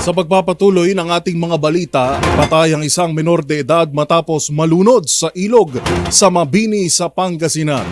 Sa pagpapatuloy ng ating mga balita, patay ang isang menor de edad matapos malunod sa ilog sa Mabini sa Pangasinan.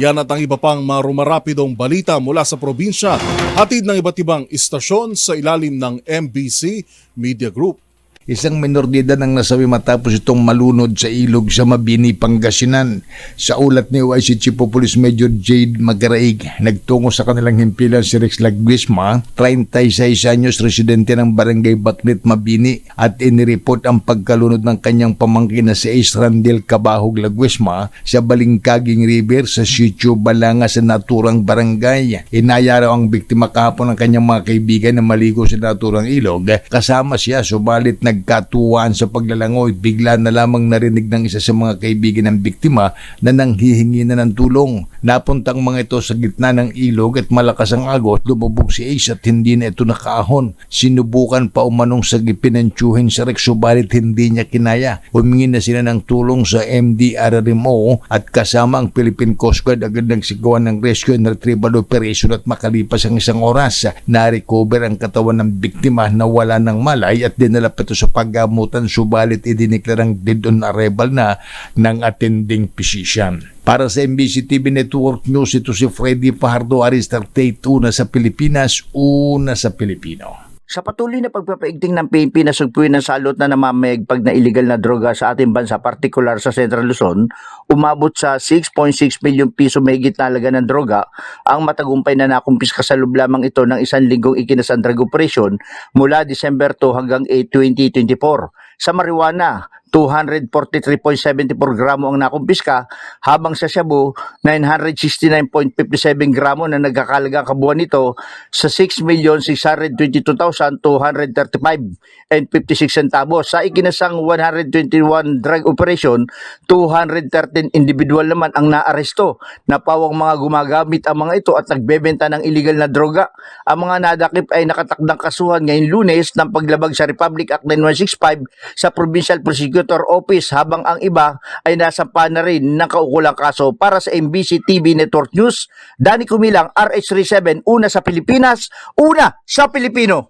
Yan at ang iba pang marumarapidong balita mula sa probinsya, hatid ng iba't ibang istasyon sa ilalim ng MBC Media Group. Isang menor de edad ang nasawi matapos itong malunod sa ilog sa Mabini, Pangasinan. Sa ulat ni OIC Chief of Police Major Jade Magaraig, nagtungo sa kanilang himpilan si Rex Laguisma, 36 anyos residente ng Barangay Baklit, Mabini at inireport ang pagkalunod ng kanyang pamangkin na si Ace Randel Cabahog Laguisma sa Balingkaging River sa Sitio Balanga sa naturang barangay. Inaya ang biktima kahapon ng kanyang mga kaibigan na maligo sa naturang ilog. Kasama siya subalit nagkatuwaan sa paglalangoy. Bigla na lamang narinig ng isa sa mga kaibigan ng biktima na nanghihingi na ng tulong. Napunta ang mga ito sa gitna ng ilog at malakas ang agos. Lumubog si Ace at hindi na ito nakaahon. Sinubukan pa umanong sa gipinansyuhin sa Rex subalit hindi niya kinaya. Humingi na sila ng tulong sa MDRRMO at kasama ang Philippine Coast Guard agad nagsigawan ng rescue and retrieval operation at makalipas ang isang oras na-recover ang katawan ng biktima na wala ng malay at dinala pa ito sa paggamutan subalit idiniklarang dead on arrival na ng attending physician. Para sa MBC TV Network News, ito si Freddy Fajardo Aristar Tate, una sa Pilipinas, una sa Pilipino. Sa patuloy na pagpapaigting ng PNP na sugpuin ng salot na namamayagpag na illegal na droga sa ating bansa, partikular sa Central Luzon, umabot sa 6.6 milyong piso may halaga ng droga ang matagumpay na nakumpiska sa loob lamang ito ng isang linggong ikinasan drug operation mula December 2 hanggang 8, 2024. Sa marijuana, 243.74 gramo ang nakumpiska habang sa shabu 969.57 gramo na nagkakalaga kabuuan nito sa 6,622,235 and 56 centavos. Sa ikinasang 121 drug operation, 213 individual naman ang naaresto na pawang mga gumagamit ang mga ito at nagbebenta ng illegal na droga. Ang mga nadakip ay nakatakdang kasuhan ngayong lunes ng paglabag sa Republic Act 9165 sa Provincial Prosecutor Office habang ang iba ay nasampa na rin ng kaukulang kaso para sa MBC TV Network News. Danny Kumilang, RH37, una sa Pilipinas, una sa Pilipino.